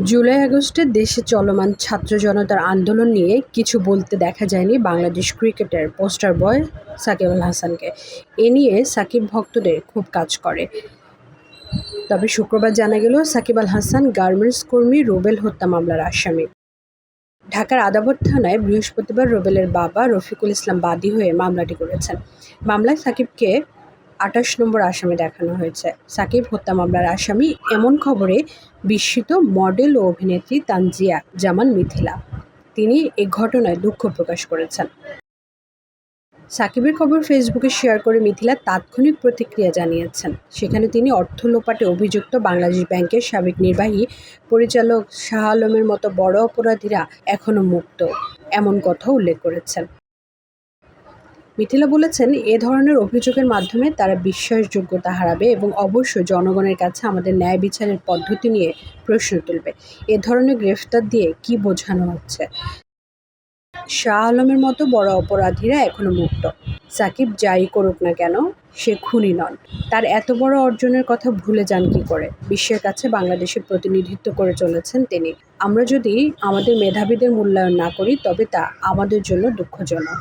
জুলাই আগস্টে দেশে চলমান ছাত্র জনতার আন্দোলন নিয়ে কিছু বলতে দেখা যায়নি বাংলাদেশ ক্রিকেটের পোস্টার বয় সাকিব আল হাসানকে। এ নিয়ে সাকিব ভক্তদের খুব কাজ করে। তবে শুক্রবার জানা গেল, সাকিব আল হাসান গার্মেন্টস কর্মী রুবেল হত্যা মামলার আসামি। ঢাকার আদাবর থানায় বৃহস্পতিবার রুবেলের বাবা রফিকুল ইসলাম বাদী হয়ে মামলাটি করেছেন। মামলায় সাকিবকে আঠাশ নম্বর আসামি দেখানো হয়েছে। সাকিব হত্যা মামলার আসামি এমন খবরে বিস্মিত মডেল ও অভিনেত্রী তানজিয়া জামান মিথিলা। তিনি এ ঘটনায় দুঃখ প্রকাশ করেছেন। সাকিবের খবর ফেসবুকে শেয়ার করে মিথিলা তাৎক্ষণিক প্রতিক্রিয়া জানিয়েছেন। সেখানে তিনি অর্থ লোপাটে অভিযুক্ত বাংলাদেশ ব্যাংকের সাবেক নির্বাহী পরিচালক শাহ আলমের মতো বড় অপরাধীরা এখনও মুক্ত, এমন কথা উল্লেখ করেছেন। মিথিলা বলেছেন, এ ধরনের অভিযোগের মাধ্যমে তারা বিশ্বাসযোগ্যতা হারাবে এবং অবশ্যই জনগণের কাছে আমাদের ন্যায় বিচারের পদ্ধতি নিয়ে প্রশ্ন তুলবে। এ ধরনের গ্রেফতার দিয়ে কি বোঝানো হচ্ছে? শাহ আলমের মতো বড় অপরাধীরা এখনও মুক্ত। সাকিব যাই করুক না কেন, সে খুনি নন। তার এত বড় অর্জনের কথা ভুলে যান কি করে? বিশ্বের কাছে বাংলাদেশের প্রতিনিধিত্ব করে চলেছেন তিনি। আমরা যদি আমাদের মেধাবীদের মূল্যায়ন না করি, তবে তা আমাদের জন্য দুঃখজনক।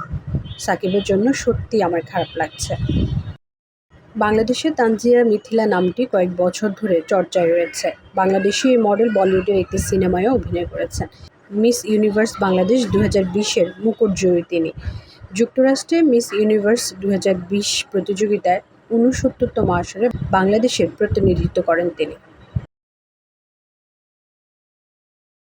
সাকিবের জন্য সত্যি আমার খারাপ লাগছে। বাংলাদেশে তানজিয়া মিথিলা নামটি কয়েক বছর ধরে চর্চায় রয়েছে। বাংলাদেশি এই মডেল বলিউডের একটি সিনেমায়ও অভিনয় করেছেন। মিস ইউনিভার্স বাংলাদেশ দু হাজার বিশের মুকুটজয়ী তিনি। যুক্তরাষ্ট্রে মিস ইউনিভার্স দু হাজার বিশ প্রতিযোগিতায় ঊনসত্তরতম আসরে বাংলাদেশের প্রতিনিধিত্ব করেন তিনি।